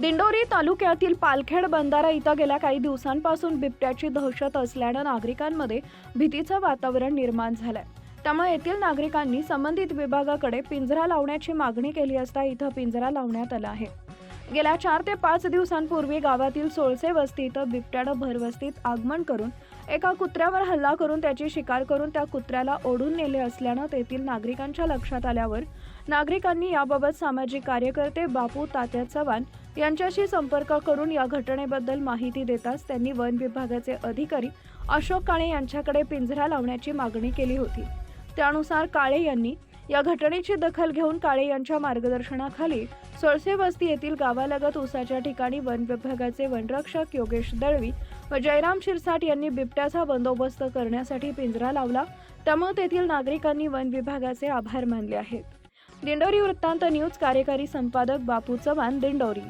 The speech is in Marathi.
दिंडोरी तालुक्यातील पालखेड बंधारा इथं गेल्या काही दिवसांपासून बिबट्याची दहशत असल्यानं नागरिकांमध्ये भीतीचं वातावरण निर्माण झालंय. त्यामुळे येथील नागरिकांनी संबंधित विभागाकडे पिंजरा लावण्याची मागणी केली असता इथं पिंजरा लावण्यात आला आहे. गेल्या चार ते पाच दिवसांपूर्वी गावातील सोळसे वस्तीत बिबट्यानं भरवस्तीत आगमन करून एका कुत्र्यावर हल्ला करून त्याची शिकार करून त्या कुत्र्याला ओढून नेले असल्यानं तेथील नागरिकांच्या लक्षात आल्यावर नागरिकांनी याबाबत सामाजिक कार्यकर्ते बापू तात्या चव्हाण यांच्याशी संपर्क करून या घटनेबद्दल माहिती देताच त्यांनी वन विभागाचे अधिकारी अशोक काळे यांच्याकडे पिंजरा लावण्याची मागणी केली होती. त्यानुसार काळे यांनी या घटनेची दखल घेऊन काळे यांच्या मार्गदर्शनाखाली सोळसे वस्ती येथील गावालगत उसाच्या ठिकाणी वन विभागाचे वनरक्षक योगेश दळवी व जयराम शिरसाट यांनी बिबट्याचा बंदोबस्त करण्यासाठी पिंजरा लावला. त्यामुळे तेथील नागरिकांनी वन विभागाचे आभार मानले आहेत. दिंडोरी वृत्तांत न्यूज कार्यकारी संपादक बापू चव्हाण दिंडोरी.